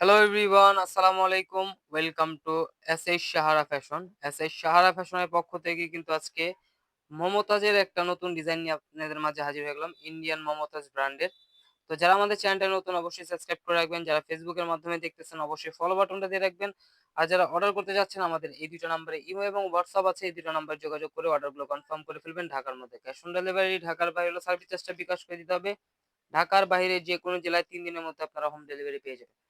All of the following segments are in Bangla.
হ্যালো এভরিওয়ান আসসালামু আলাইকুম welcome to S S Sahara fashion S H Sahara ফ্যাশনের পক্ষ থেকে কিন্তু আজকে মমতাজের একটা নতুন ডিজাইন নিয়ে আপনাদের মাঝে হাজির হয়ে গেলাম ইন্ডিয়ান মমতাজ ব্র্যান্ডের তো যারা আমাদের চ্যানেলটা নতুন, অবশ্যই সাবস্ক্রাইব করে রাখবেন। যারা ফেসবুকের মাধ্যমে দেখতেছেন, অবশ্যই ফলো বাটনটা দিয়ে রাখবেন। আর যারা অর্ডার করতে যাচ্ছেন, আমাদের এই দুটো নাম্বারে ইমো এবং হোয়াটসঅ্যাপ আছে। এই দুটো নাম্বার যোগাযোগ করে অর্ডারগুলো কনফার্ম করে ফেলবেন ঢাকার মধ্যে। ক্যাশ অন ডেলিভারি ঢাকার বাইরে হলো সার্ভিস চার্জটা বিকাশ করে দিতে হবে। ঢাকার বাইরে যে কোনো জেলায় তিন দিনের মধ্যে আপনারা হোম ডেলিভারি পেয়ে যাবেন।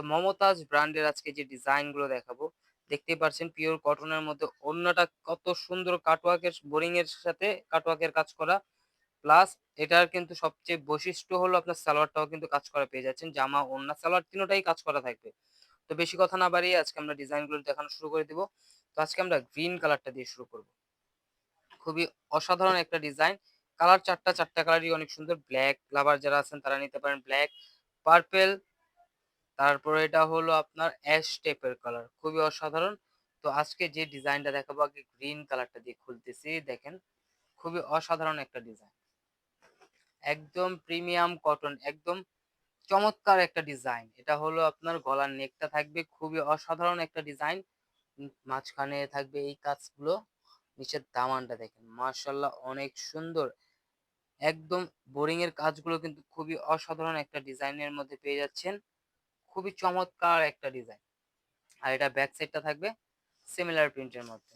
তো মমতাজ ব্র্যান্ডের আজকে যে ডিজাইনগুলো দেখাবো, দেখতেই পাচ্ছেন পিওর কটনের মধ্যে অন্যটা কত সুন্দর কাটওয়ার্কের বোরিং এর সাথে কাটওয়ার্কের কাজ করা। প্লাস এটার কিন্তু সবচেয়ে বৈশিষ্ট্য হলো আপনার সালোয়ারটাও কিন্তু কাজ করা পেয়ে যাচ্ছেন। জামা ওন্না সালোয়ার তিনোটাই কাজ করা থাকবে। তো বেশি কথা না বাড়িয়ে আজকে আমরা ডিজাইনগুলো দেখানো শুরু করে দিব। তো আজকে আমরা গ্রিন কালারটা দিয়ে শুরু করব। খুবই অসাধারণ একটা ডিজাইন কালার চারটা চারটা কালারই অনেক সুন্দর। ব্ল্যাক লাভার যারা আছেন তারা নিতে পারেন। ব্ল্যাক পার্পেল তারপরে এটা হলো আপনার অ্যাশ টাইপের কালার খুবই অসাধারণ। তো আজকে যে ডিজাইনটা দেখাবো, আগে গ্রিন কালারটা দিয়ে খুলতেছি, দেখেন। খুবই অসাধারণ একটা ডিজাইন একদম প্রিমিয়াম কটন একদম চমৎকার একটা ডিজাইন এটা হলো আপনার গলার নেকটা থাকবে, খুবই অসাধারণ একটা ডিজাইন মাঝখানে থাকবে এই কাজগুলো। নিচের দামানটা দেখেন মার্শাল্লাহ অনেক সুন্দর। একদম বোরিং এর কাজগুলো কিন্তু খুবই অসাধারণ একটা ডিজাইনের মধ্যে পেয়ে যাচ্ছেন। খুবই চমৎকার একটা ডিজাইন আর এটা ব্যাক সাইডটা থাকবে সিমিলার প্রিন্টের মধ্যে।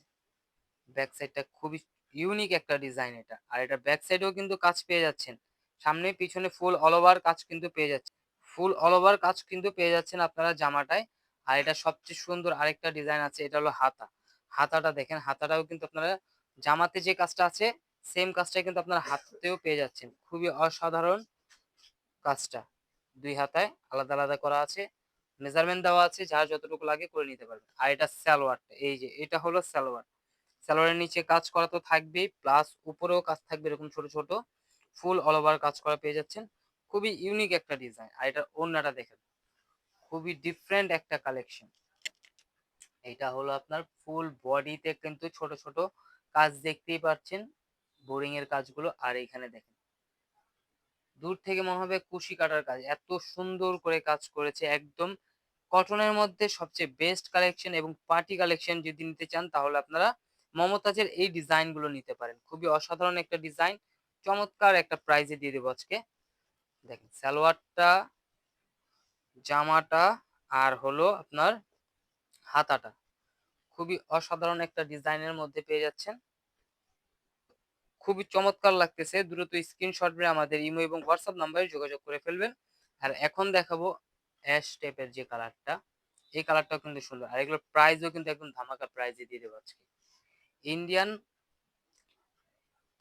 ব্যাক সাইডটা খুবই ইউনিক একটা ডিজাইন এটা। আর এটা ব্যাক সাইডেও কিন্তু কাজ পেয়ে যাচ্ছেন। সামনে, পিছনে ফুল অল ওভার কাজ কিন্তু পেয়ে যাচ্ছেন। ফুল অল ওভার কাজ কিন্তু পেয়ে যাচ্ছেন আপনারা জামাটায়। আর এটা সবচেয়ে সুন্দর আরেকটা ডিজাইন আছে, এটা হলো হাতা। হাতাটা দেখেন, হাতাটাও কিন্তু আপনারা জামাতে যে কাজটা আছে সেম কাজটা কিন্তু আপনারা হাতেও পেয়ে যাচ্ছেন। খুবই অসাধারণ কাজটা। দুই হাতায় আলাদা আলাদা করা আছে। মেজারমেন্ট দেওয়া আছে যার যতটুকু লাগে করে নিতে পারবেন আর এটা সালোয়ারটা, এই যে, এটা হলো সালোয়ার। সালোয়ারের নিচে কাজ করা তো থাকবেই প্লাস উপরেও কাজ থাকবে এরকম ছোট ছোট। ফুল অল ওভার কাজ করা পেয়ে যাচ্ছেন। খুবই ইউনিক একটা ডিজাইন আর এটার ওড়নাটা দেখেন। খুবই ডিফারেন্ট একটা কালেকশন এটা হলো আপনার ফুল বডিতে কিন্তু ছোট ছোট কাজ দেখতেই পাচ্ছেন। বোরিং এর কাজগুলো। আর এইখানে দেখেন দূর থেকে মনে হবে কুশি কাটার কাজ। এত সুন্দর করে কাজ করেছে, একদম কটনের মধ্যে সবচেয়ে বেস্ট কালেকশন এবং পার্টি কালেকশন যদি নিতে চান, তাহলে আপনারা মমতাজের এই ডিজাইনগুলো নিতে পারেন। খুবই অসাধারণ একটা ডিজাইন চমৎকার একটা প্রাইজে দিয়ে দেবো আজকে। দেখেন, সালোয়ারটা, জামাটা আর হলো আপনার হাতাটা। খুবই অসাধারণ একটা ডিজাইনের মধ্যে পেয়ে যাচ্ছেন। খুবই চমৎকার লাগতেছে। দ্রুত স্ক্রিনশট মেরে আমাদের ইমো এবং হোয়াটসঅ্যাপ নাম্বারে যোগাযোগ করে ফেলবেন। আর এখন দেখাবো অ্যাশ টাইপের যে কালারটা এই কালারটাও কিন্তু সুন্দর। আর এগুলোর প্রাইসও কিন্তু একদম ধামাকা প্রাইজে দিয়ে দেবো আজকে। ইন্ডিয়ান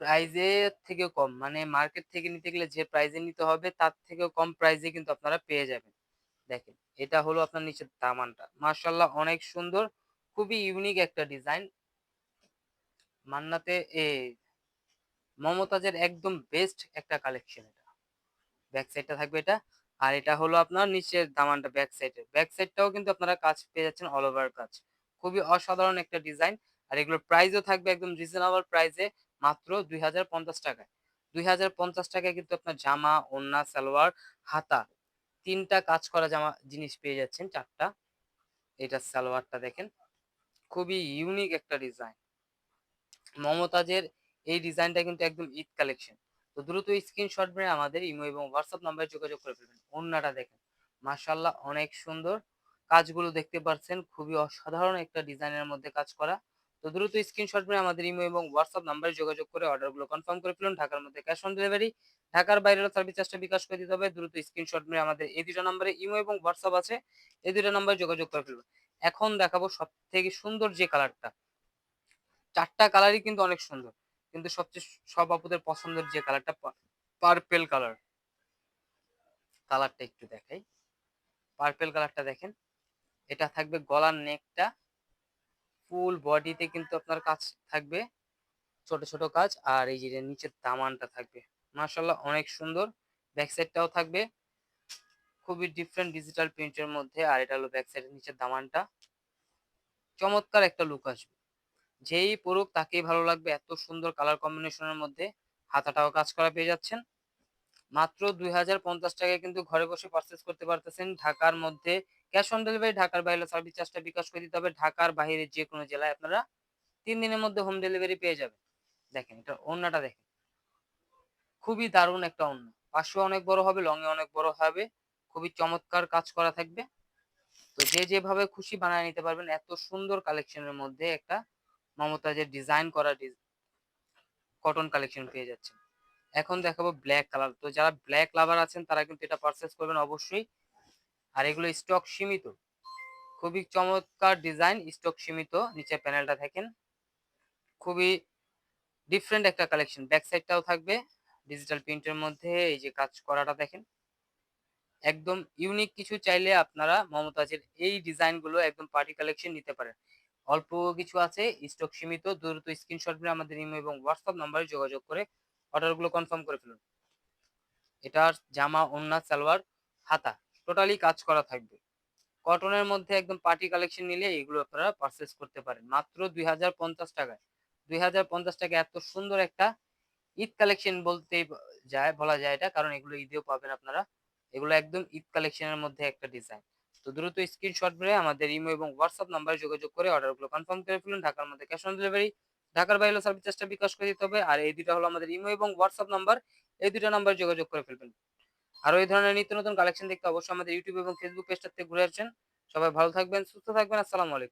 প্রাইজে থেকেও কম মানে মার্কেট থেকে নিতে গেলে যে প্রাইজে নিতে হবে, তার থেকেও কম প্রাইজে কিন্তু আপনারা পেয়ে যাবেন। দেখেন, এটা হলো আপনার নিচের দামানটা মার্শাল্লাহ অনেক সুন্দর, খুবই ইউনিক একটা ডিজাইন মান্নাতে এ মমতাজের একদম বেস্ট একটা কালেকশন এটা। ব্যাক সাইডটা থাকবে এটা। আর এটা হলো আপনার নিচের দামানটা ব্যাক সাইডের ব্যাক সাইডটাও কিন্তু আপনারা কাজ পেয়ে যাচ্ছেন অল ওভার কাজ। খুবই অসাধারণ একটা ডিজাইন আর এগুলোর প্রাইসও থাকবে একদম রিজনেবল প্রাইসে মাত্র দুই হাজার পঞ্চাশ টাকায়। দুই হাজার পঞ্চাশ টাকায় কিন্তু আপনার জামা ওন্না সালোয়ার, হাতা তিনটা কাজ করা জামা জিনিস পেয়ে যাচ্ছেন চারটা। এটা সালোয়ারটা দেখেন। খুবই ইউনিক একটা ডিজাইন মমতাজের এই ডিজাইনটা কিন্তু একদম ঈদ কালেকশন তো দ্রুত স্ক্রিনশট মেরে আমাদের ইমো এবং হোয়াটসঅ্যাপ নাম্বারে যোগাযোগ করে ফেলবেন। অন্যটা দেখেন। মার্শাল্লাহ অনেক সুন্দর। কাজগুলো দেখতে পাচ্ছেন খুবই অসাধারণ একটা ডিজাইনের মধ্যে কাজ করা। তো দ্রুত স্ক্রিনশট মেরে আমাদের ইমো এবং হোয়াটসঅ্যাপ নাম্বারে যোগাযোগ করে অর্ডারগুলো কনফার্ম করে ফেলুন। ঢাকার মধ্যে ক্যাশ অন ডেলিভারি ঢাকার বাইরের সার্ভিস চার্জটা বিকাশ করে দিতে হবে। দ্রুত স্ক্রিনশট মেরে আমাদের এই দুটো নম্বরে ইমো এবং হোয়াটসঅ্যাপ আছে। এই দুটো নম্বরে যোগাযোগ করে ফেলুন। এখন দেখাবো সব থেকে সুন্দর যে কালারটা চারটা কালারই কিন্তু অনেক সুন্দর। কিন্তু সবচেয়ে সব আপুদের পছন্দের যে কালারটা পার্পেল কালার কালারটা একটু দেখাই। পার্পেল কালারটা দেখেন। এটা থাকবে গলার নেকটা ফুল বডিতে কিন্তু আপনার কাজ থাকবে। ছোট ছোট কাজ। আর এই যে নিচের দামানটা থাকবে। মার্শাল্লাহ অনেক সুন্দর। ব্যাক সাইডটাও থাকবে। খুবই ডিফারেন্ট ডিজিটাল প্রিন্টের মধ্যে। আর এটা হলো ব্যাক সাইডের নিচের দামানটা চমৎকার একটা লুক আসবে। যেই পড়ুক তাকেই ভালো লাগবে। এত সুন্দর কালার কম্বিনেশনের মধ্যে হাতাটাও কাজ করা পেয়ে যাচ্ছেন। মাত্র দুই হাজার পঞ্চাশ টাকায় কিন্তু ঘরে বসে পারচেস করতে পারতেছেন ঢাকার মধ্যে ক্যাশ অন ডেলিভারি ঢাকার বাইরে সার্ভিস চার্জটা বিকাশ করে দিতে হবে। ঢাকার বাইরে যে কোনো জেলায় আপনারা তিন দিনের মধ্যে হোম ডেলিভারি পেয়ে যাবেন। দেখেন এটা ওন্নাটা দেখেন। খুবই দারুণ একটা ওন্না পাশে অনেক বড় হবে লং এ অনেক বড় হবে। খুবই চমৎকার কাজ করা থাকবে। তো যে যেভাবে খুশি বানায় নিতে পারবেন, এত সুন্দর কালেকশনের মধ্যে একটা মমতাজের ডিজাইন করা কটন কালেকশন পেয়ে যাচ্ছেন। এখন দেখাবো ব্ল্যাক কালার তো যারা ব্ল্যাক লাভার আছেন, তারা কিন্তু এটা পারচেস করবেন অবশ্যই। আর এগুলো স্টক সীমিত। খুবই চমৎকার ডিজাইন স্টক সীমিত। নিচে প্যানেলটা দেখেন। খুবই ডিফারেন্ট একটা কালেকশন ব্যাক সাইডটাও থাকবে। ডিজিটাল প্রিন্টের মধ্যে এই যে কাজ করাটা দেখেন। একদম ইউনিক কিছু চাইলে আপনারা মমতাজের এই ডিজাইনগুলো একদম পার্টি কালেকশন নিতে পারেন। অল্প কিছু আছে স্টক সীমিত, দ্রুত স্ক্রিনশট নিয়ে আমাদের ইমো এবং হোয়াটসঅ্যাপ নাম্বারে যোগাযোগ করে অর্ডারগুলো কনফার্ম করে ফেলুন। এটার জামা ওন্না সালোয়ার, হাতা টোটালি কাজ করা থাকবে। কটনের মধ্যে একদম পার্টি কালেকশন নিলে এগুলো আপনারা পারচেস করতে পারেন। মাত্র দুই হাজার পঞ্চাশ টাকায়। দুই হাজার পঞ্চাশ টাকা এত সুন্দর একটা ঈদ কালেকশন বলতে যায়, বলা যায় এটা, কারণ এগুলো ঈদেও পাবেন আপনারা। এগুলো একদম ঈদ কালেকশনের মধ্যে একটা ডিজাইন তো দ্রুত স্ক্রিনশট মেরে আমাদের ইমো এবং হোয়াটসঅ্যাপ নাম্বারে যোগাযোগ করে অর্ডারগুলো কনফার্ম করে ফেলুন। ঢাকার মধ্যে ক্যাশ অন ডেলিভারি ঢাকার বাইরে সার্ভিস চার্জটা বিকাশ করে দিতে হবে। আর এই দুটা হলো আমাদের ইমো এবং হোয়াটসঅ্যাপ নাম্বার এই দুটো নাম্বারে যোগাযোগ করে ফেলবেন। আর এই ধরনের নিত্য নতুন কালেকশন দেখতে অবশ্যই আমাদের ইউটিউব এবং ফেসবুক পেজটাতে ঘুরে আসছেন সবাই ভালো থাকবেন, সুস্থ থাকবেন, আসসালামু আলাইকুম।